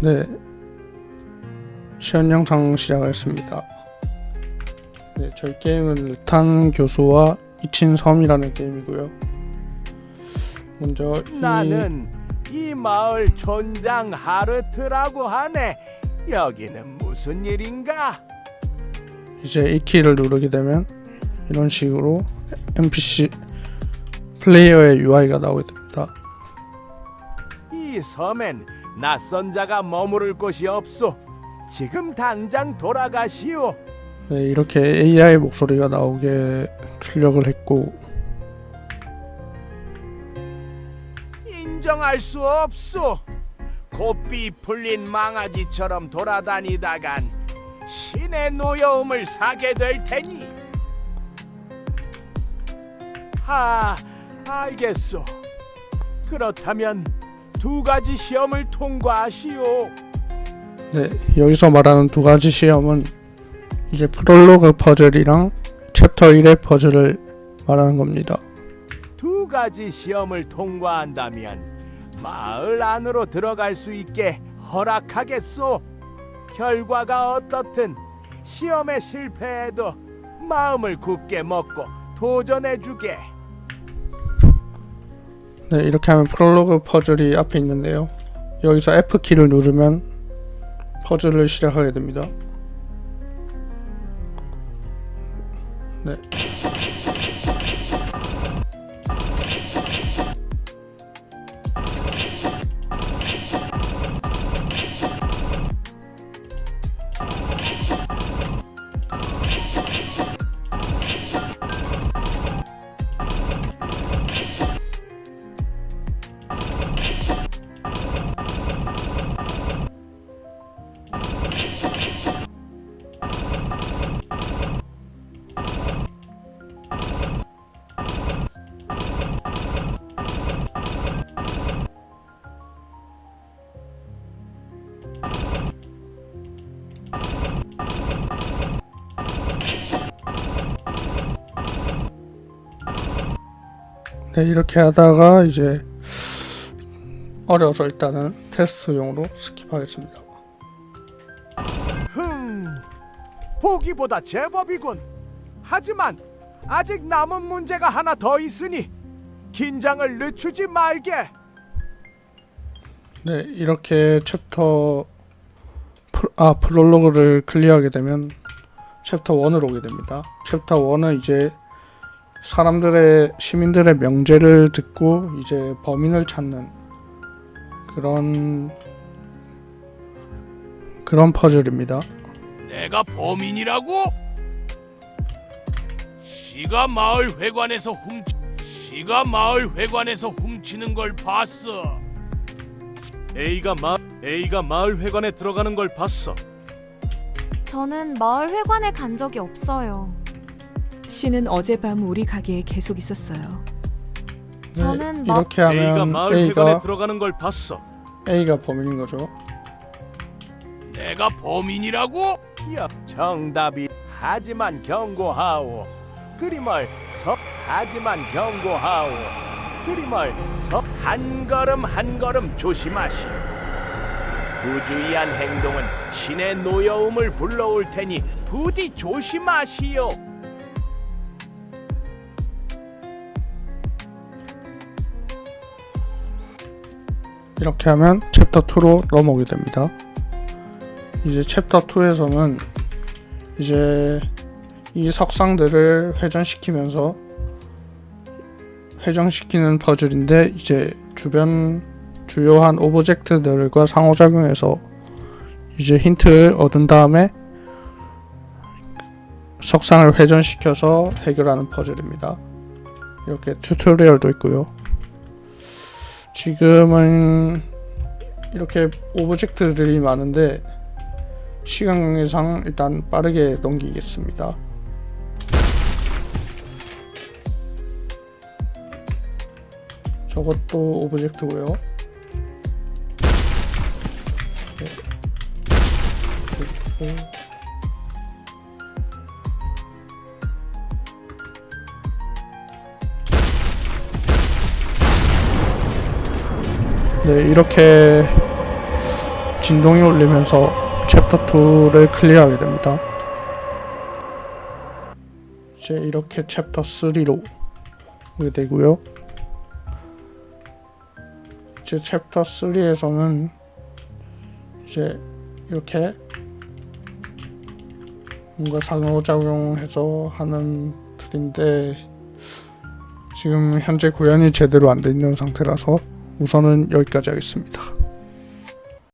네. 시연 영상 시작하겠습니다. 네, 저희 게임은 르탄 교수와 이친 섬이라는 게임이고요. 먼저 이 나는 이 마을 촌장 하르트라고 하네. 여기는 무슨 일인가? 이제 이 키를 누르게 되면 이런 식으로 NPC 플레이어의 UI가 나오게 됩니다. 이 섬엔 낯선 자가 머무를 곳이 없소. 지금 당장 돌아가시오. 네, 이렇게 AI 목소리가 나오게 출력을 했고 인정할 수 없소. 고삐 풀린 망아지처럼 돌아다니다간 신의 노여움을 사게 될 테니. 아, 알겠소. 그렇다면 두 가지 시험을 통과하시오. 네, 여기서 말하는 두 가지 시험은 이제 프롤로그 퍼즐이랑 챕터 1의 퍼즐을 말하는 겁니다. 두 가지 시험을 통과한다면 마을 안으로 들어갈 수 있게 허락하겠소. 결과가 어떻든 시험에 실패해도 마음을 굳게 먹고 도전해 주게. 네, 이렇게 하면 프롤로그 퍼즐이 앞에 있는데요. 여기서 F키를 누르면 퍼즐을 시작하게 됩니다. 네. 네, 이렇게 하다가 이제 어려서 일단은 테스트용으로 스킵하겠습니다. 흠, 보기보다 제법이군. 하지만 아직 남은 문제가 하나 더 있으니 긴장을 늦추지 말게. 네, 이렇게 챕터 프로, 아 프롤로그를 클리어하게 되면 챕터 1으로 오게 됩니다. 챕터 1은 이제 사람들의 시민들의 명제를 듣고 이제 범인을 찾는 그런 그런 퍼즐입니다. 내가 범인이라고? 시가 마을 회관에서 훔 시가 마을 회관에서 훔치는 걸 봤어. A가 마 A가 마을 회관에 들어가는 걸 봤어. 저는 마을 회관에 간 적이 없어요. 씨는 어젯밤 우리 가게에 계속 있었어요. 네, 저는 마- 이렇게 하면 A가 들어가는 걸 봤어. A가 범인인 거죠. 내가 범인이라고? 야, 정답이 하지만 경고하오. 그림을 서 하지만 경고하오. 그림을 서한 걸음 한 걸음 조심하시. 부주의한 행동은 신의 노여움을 불러올 테니 부디 조심하시오. 이렇게 하면 챕터 2로 넘어오게 됩니다. 이제 챕터 2에서는 이제 이 석상들을 회전시키면서 회전시키는 퍼즐인데 이제 주변 주요한 오브젝트들과 상호작용해서 이제 힌트를 얻은 다음에 석상을 회전시켜서 해결하는 퍼즐입니다. 이렇게 튜토리얼도 있고요. 지금은 이렇게 오브젝트들이 많은데 시간 관계상 일단 빠르게 넘기겠습니다. 저것도 오브젝트고요. 네. 네, 이렇게 진동이 울리면서 챕터 2를 클리어하게 됩니다. 이제 이렇게 챕터 3로 오게 되고요. 이제 챕터 3에서는 이제 이렇게 뭔가 상호작용해서 하는 틀인데 지금 현재 구현이 제대로 안 돼 있는 상태라서 우선은 여기까지 하겠습니다.